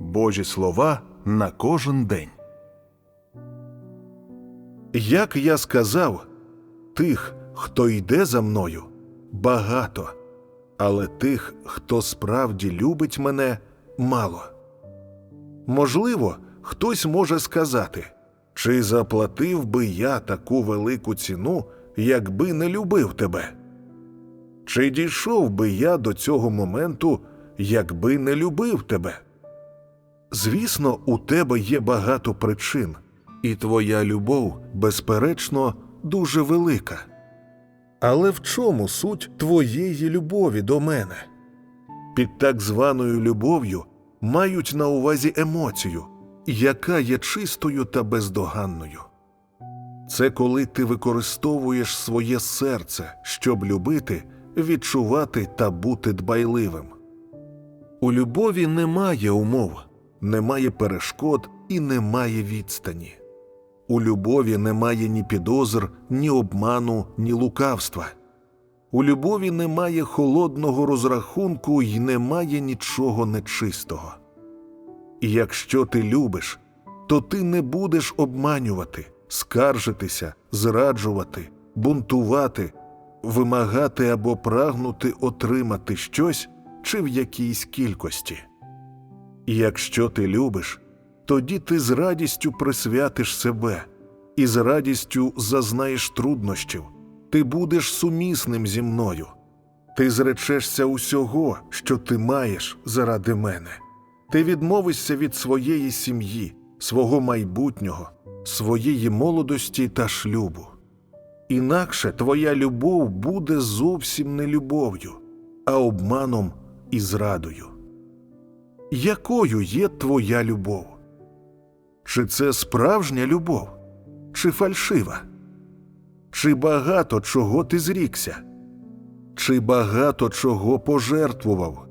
Божі слова на кожен день. Як я сказав, тих, хто йде за мною, багато, але тих, хто справді любить мене, мало. Можливо, хтось може сказати, чи заплатив би я таку велику ціну, якби не любив тебе? Чи дійшов би я до цього моменту, якби не любив тебе? Звісно, у тебе є багато причин, і твоя любов, безперечно, дуже велика. Але в чому суть твоєї любові до мене? Під так званою любов'ю мають на увазі емоцію, яка є чистою та бездоганною. Це коли ти використовуєш своє серце, щоб любити, відчувати та бути дбайливим. У любові немає умов, немає перешкод і немає відстані. У любові немає ні підозр, ні обману, ні лукавства. У любові немає холодного розрахунку і немає нічого нечистого. І якщо ти любиш, то ти не будеш обманювати, скаржитися, зраджувати, бунтувати, вимагати або прагнути отримати щось чи в якійсь кількості. І якщо ти любиш, тоді ти з радістю присвятиш себе і з радістю зазнаєш труднощів, ти будеш сумісним зі мною, ти зречешся усього, що ти маєш заради мене, ти відмовишся від своєї сім'ї, свого майбутнього, своєї молодості та шлюбу. Інакше твоя любов буде зовсім не любов'ю, а обманом і зрадою. Якою є твоя любов? Чи це справжня любов, чи фальшива? Чи багато чого ти зрікся? Чи багато чого пожертвував?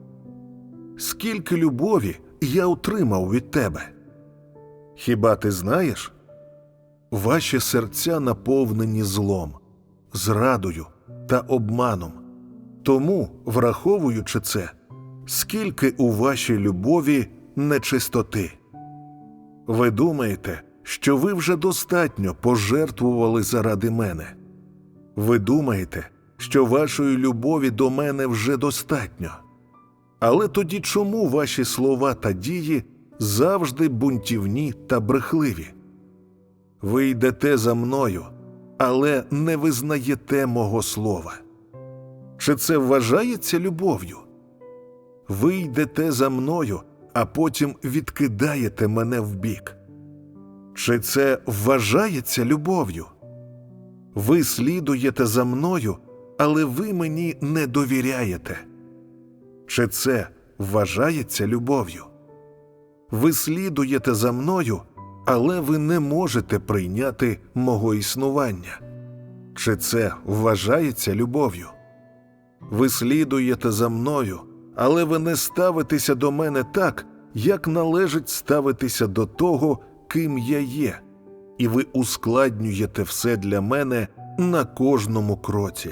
Скільки любові я отримав від тебе? Хіба ти знаєш? Ваші серця наповнені злом, зрадою та обманом. Тому, враховуючи це, скільки у вашій любові нечистоти. Ви думаєте, що ви вже достатньо пожертвували заради мене. Ви думаєте, що вашої любові до мене вже достатньо. Але тоді чому ваші слова та дії завжди бунтівні та брехливі? Ви йдете за мною, але не визнаєте мого слова. Чи це вважається любов'ю? Ви йдете за мною, а потім відкидаєте мене вбік. Чи це вважається любов'ю? Ви слідуєте за мною, але ви мені не довіряєте. Чи це вважається любов'ю? Ви слідуєте за мною, але ви не можете прийняти мого існування. Чи це вважається любов'ю? Ви слідуєте за мною, але ви не ставитеся до мене так, як належить ставитися до того, ким я є, і ви ускладнюєте все для мене на кожному кроці.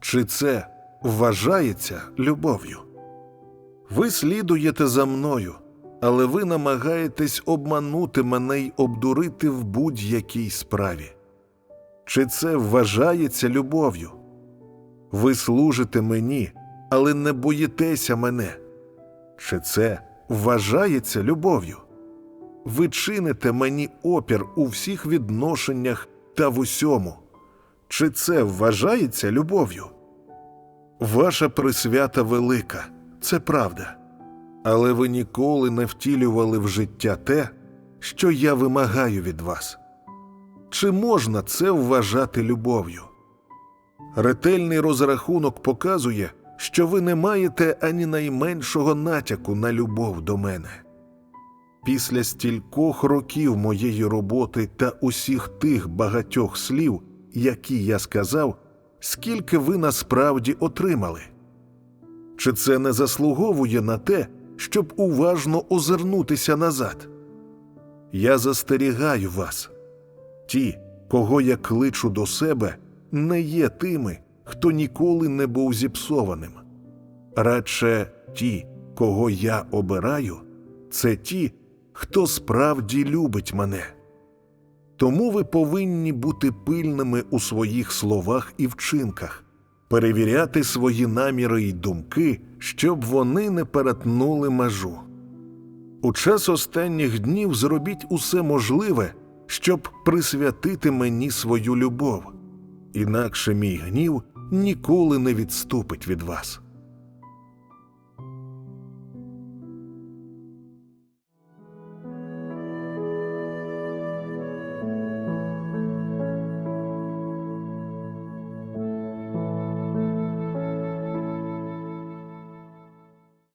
Чи це вважається любов'ю? Ви слідуєте за мною, але ви намагаєтесь обманути мене й обдурити в будь-якій справі. Чи це вважається любов'ю? Ви служите мені, але не боїтеся мене. Чи це вважається любов'ю? Ви чините мені опір у всіх відношеннях та в усьому. Чи це вважається любов'ю? Ваша присвята велика, це правда, але ви ніколи не втілювали в життя те, що я вимагаю від вас. Чи можна це вважати любов'ю? Ретельний розрахунок показує, що ви не маєте ані найменшого натяку на любов до мене. Після стількох років моєї роботи та усіх тих багатьох слів, які я сказав, скільки ви насправді отримали? Чи це не заслуговує на те, щоб уважно озирнутися назад? Я застерігаю вас. Ті, кого я кличу до себе, не є тими, хто ніколи не був зіпсованим. Радше ті, кого я обираю, це ті, хто справді любить мене. Тому ви повинні бути пильними у своїх словах і вчинках, перевіряти свої наміри й думки, щоб вони не перетнули межу. У час останніх днів зробіть усе можливе, щоб присвятити мені свою любов, інакше мій гнів ніколи не відступить від вас.